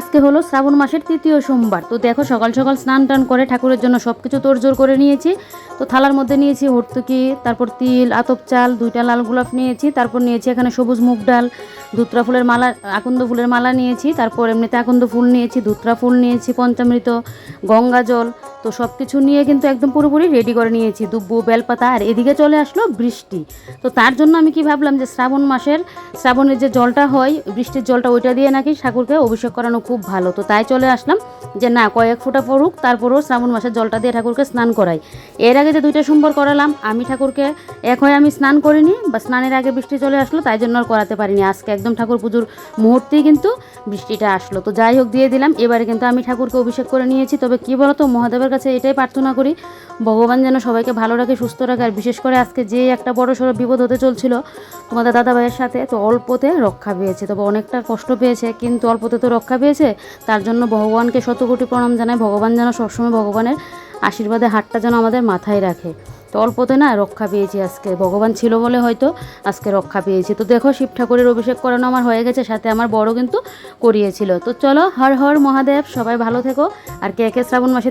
আজকে হলো শ্রাবণ মাসের তৃতীয় সোমবার। তো দেখো, সকাল সকাল স্নান টান করে ঠাকুরের জন্য সব কিছু তোড়জোড় করে নিয়েছি। তো থালার মধ্যে নিয়েছি হর্তুকি, তারপর তিল, আতপ চাল, দুইটা লাল গোলাপ নিয়েছি, তারপর নিয়েছি এখানে সবুজ মুগ ডাল, ধুত্রা ফুলের মালা, আকন্দ ফুলের মালা নিয়েছি, তারপর এমনিতে আকন্দ ফুল নিয়েছি, ধুত্রা ফুল নিয়েছি, পঞ্চামৃত, গঙ্গা জল, তো সব কিছু নিয়ে কিন্তু একদম পুরোপুরি রেডি করে নিয়েছি, দুব্বু, বেলপাতা, আর এদিকে চলে আসলো বৃষ্টি। তো তার জন্য আমি কি ভাবলাম যে শ্রাবণ মাসের, শ্রাবণের যে জলটা হয়, বৃষ্টির জলটা ওইটা দিয়ে নাকি ঠাকুরকে অভিষেক করানো খুব ভালো। তো তাই চলে আসলাম যে না, কয়েক ফোঁটা পড়ুক, তারপরেও শ্রাবণ মাসের জলটা দিয়ে ঠাকুরকে স্নান করাই। এর আগে যে দুইটা সোমবার করালাম, আমি ঠাকুরকে এক হয়ে আমি স্নান করিনি বা স্নানের আগে বৃষ্টি চলে আসলো, তাই জন্য আর করাতে পারিনি। আজকে একদম ঠাকুর পুজোর মুহূর্তেই কিন্তু বৃষ্টিটা আসলো। তো যাই হোক, দিয়ে দিলাম। এবারে কিন্তু আমি ঠাকুরকে অভিষেক করে নিয়েছি। তবে কী বলতো, মহাদেবের কাছে এটাই প্রার্থনা করি, ভগবান যেন সবাইকে ভালো রাখে, সুস্থ রাখে। আর বিশেষ করে আজকে যে একটা বড় সড়ো বিপদ হতে চলছিল তোমাদের দাদা ভাইয়ের সাথে, তো অল্পতে রক্ষা পেয়েছে। তবে অনেকটা কষ্ট পেয়েছে, কিন্তু অল্পতে তো রক্ষা পেয়েছে। তার জন্য ভগবানকে শতকোটি প্রণাম জানায় ভগবান যেন সবসময় ভগবানের আশীর্বাদে হাতটা যেন আমাদের মাথায় রাখে। তো অল্পতে না রক্ষা পেয়েছি আজকে। ভগবান ছিল বলে হয়তো আজকে রক্ষা পেয়েছি। তো দেখো শিব ঠাকুরের অভিষেক করানো আমার হয়ে গেছে, সাথে আমার বড় কিন্তু করিয়েছিল। তো চলো, হর হর মহাদেব, সবাই ভালো থেকো। আর কে কে শ্রাবণ মাসে